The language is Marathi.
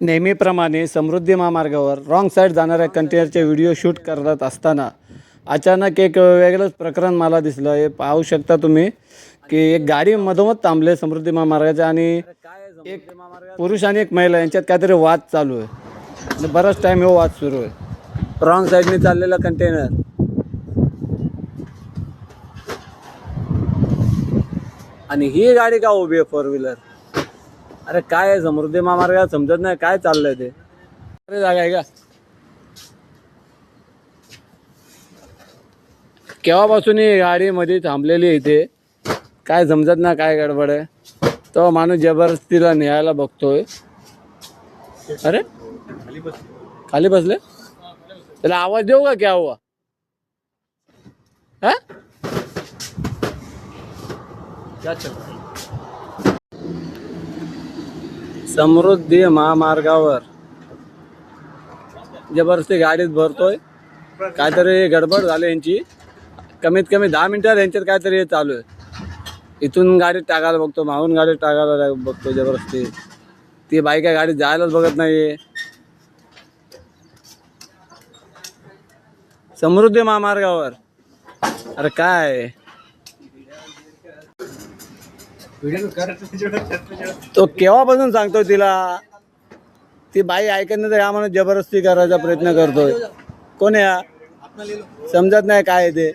नेहमीप्रमाणे समृद्धी महामार्गावर रॉंग साईड जाणाऱ्या कंटेनरचे व्हिडिओ शूट करत असताना अचानक एक वेगळंच प्रकरण मला दिसलं. हे पाहू शकता तुम्ही की एक गाडी मधोमध थांबले समृद्धी महामार्गाच्या आणि एक पुरुष आणि एक महिला यांच्यात काहीतरी वाद चालू आहे. आणि बराच टाईम हो वाद सुरू आहे. रॉंग साईडने चाललेला कंटेनर आणि ही गाडी का उभी आहे फोर व्हीलर अरे काय आहे समृद्धी महामार्गात समजत नाही काय चाललंय ते? अरे जागा आहे का? केव्हापासून ही गाडी मध्ये थांबलेली आहे इथे? काय समजत नाही काय गडबड आहे? तो माणूस जबरदस्तीला न्यायला बघतोय. अरे? खाली बसले? त्याला आवाज देऊ का क्या हुआ? हा? समृद्धी महामार्गावर. जबरदस्ती गाडीत भरतोय. काहीतरी गडबड झाली यांची. कमीत कमी दहा मिनिटात यांच्यात काहीतरी हे चालू आहे. इथून गाडीत टाकायला बघतो मागून गाडीत टाकायला बघतो जबरदस्ती. ती बाईक आहे गाडीत जायलाच बघत नाही समृद्धी महामार्गावर. अरे काय? तो केव्हापासून सांगतोय तिला? ती बाई ऐकत नाही तर या म्हणून जबरदस्ती करायचा प्रयत्न करतोय. कोण हा? समजत नाही काय ते.